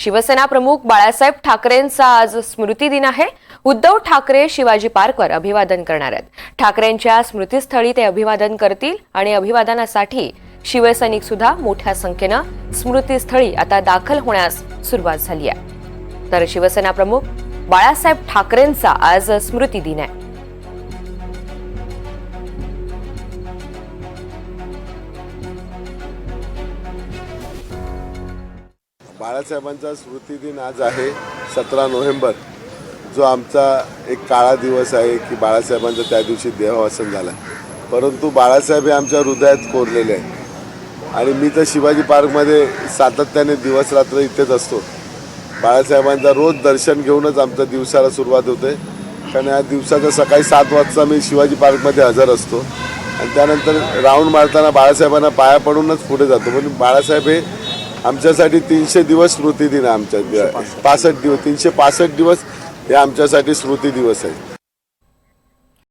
शिवसेना प्रमुख बाळासाहेब ठाकरेंचा आज स्मृती दिन आहे. उद्धव ठाकरे शिवाजी पार्कवर अभिवादन करणार आहेत. ठाकरेंच्या स्मृतीस्थळी ते अभिवादन करतील आणि अभिवादनासाठी शिवसैनिक सुद्धा मोठ्या संख्येनं स्मृतीस्थळी आता दाखल होण्यास सुरुवात झाली आहे. तर शिवसेना प्रमुख बाळासाहेब ठाकरेंचा आज स्मृती दिन आहे. बाळासाहेबांचा स्मृतिदिन आज आहे सतरा नोव्हेंबर. जो आमचा एक काळा दिवस आहे की बाळासाहेबांचा त्या दिवशी देहवासन झाला. परंतु बाळासाहेब हे आमच्या हृदयात कोरलेले आहे आणि मी तर शिवाजी पार्कमध्ये सातत्याने दिवस रात्र इथेच असतो. बाळासाहेबांचा रोज दर्शन घेऊनच आमच्या दिवसाला सुरुवात होते. कारण या दिवसाचा सकाळी सात वाजता मी शिवाजी पार्कमध्ये हजर असतो. आणि त्यानंतर राऊंड मारताना बाळासाहेबांना पाया पडूनच पुढे जातो. म्हणून बाळासाहेब हे आमच्यासाठी तीनशे दिवस स्मृती दिन आमच्या. पासष्ट दिवस तीनशे पासष्ट दिवस हे आमच्यासाठी स्मृती दिवस आहे.